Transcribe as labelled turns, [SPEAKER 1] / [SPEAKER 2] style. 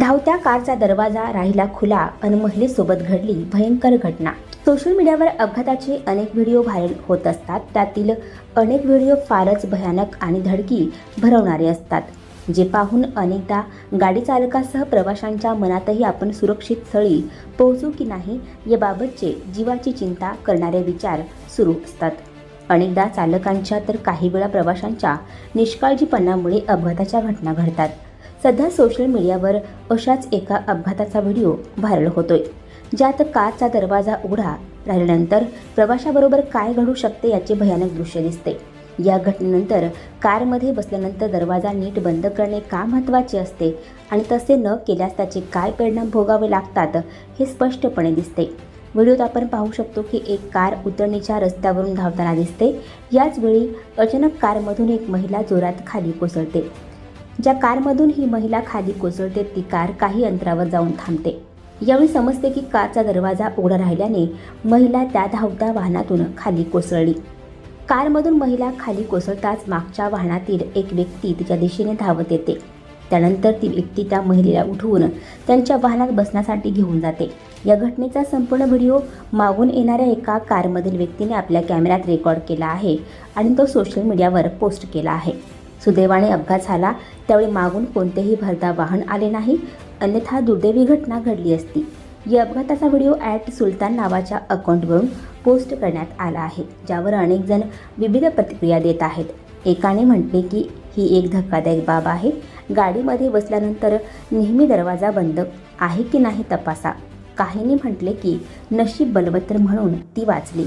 [SPEAKER 1] धावत्या कारचा दरवाजा राहिला खुला अन महिलेसोबत घडली भयंकर घटना. सोशल मीडियावर अपघाताचे अनेक व्हिडिओ व्हायरल होत असतात. त्यातील अनेक व्हिडिओ फारच भयानक आणि धडकी भरवणारे असतात. जे पाहून अनेकदा गाडी चालकासह प्रवाशांच्या मनातही आपण सुरक्षित स्थळी पोहोचू की नाही याबाबतचे जीवाची चिंता करणारे विचार सुरू असतात. अनेकदा चालकांच्या तर काही वेळा प्रवाशांच्या निष्काळजीपणामुळे अपघाताच्या घटना घडतात. सध्या सोशल मीडियावर अशाच एका अपघाताचा व्हिडिओ व्हायरल होतोय. ज्यात कारचा दरवाजा उघडा राहिल्यानंतर प्रवाशाबरोबर काय घडू शकते याचे भयानक दृश्य दिसते. या घटनेनंतर कारमध्ये बसल्यानंतर दरवाजा नीट बंद करणे का महत्त्वाचे असते आणि तसे न केल्यास त्याचे काय परिणाम भोगावे लागतात हे स्पष्टपणे दिसते. व्हिडिओत आपण पाहू शकतो की एक कार उतरणीच्या रस्त्यावरून धावताना दिसते. याच वेळी अचानक कारमधून एक महिला जोरात खाली कोसळते. ज्या कारमधून ही महिला खाली कोसळते ती कार काही अंतरावर जाऊन थांबते. यावेळी समजते की कारचा दरवाजा उघडा राहिल्याने महिला त्या धावत्या वाहनातून खाली कोसळली. कारमधून महिला खाली कोसळताच मागच्या वाहनातील एक व्यक्ती तिच्या दिशेने धावत येते. त्यानंतर ती व्यक्ती त्या महिलेला उठवून त्यांच्या वाहनात बसण्यासाठी घेऊन जाते. या घटनेचा संपूर्ण व्हिडिओ मागून येणाऱ्या एका कारमधील व्यक्तीने आपल्या कॅमेऱ्यात रेकॉर्ड केला आहे आणि तो सोशल मीडियावर पोस्ट केला आहे. सुदैवाने अपघात झाला त्यावेळी मागून कोणतेही भरधाव वाहन आले नाही. अन्यथा दुर्दैवी घटना घडली असती. या अपघाताचा व्हिडिओ ॲट सुलतान नावाच्या अकाउंटवरून पोस्ट करण्यात आला आहे ज्यावर अनेक जण विविध प्रतिक्रिया देत आहेत. एकाने म्हटले की ही एक धक्कादायक बाब आहे. गाडीमध्ये बसल्यानंतर नेहमी दरवाजा बंद आहे की नाही तपासा. काहींनी म्हटले की नशीब बलवत्तर म्हणून ती वाचली.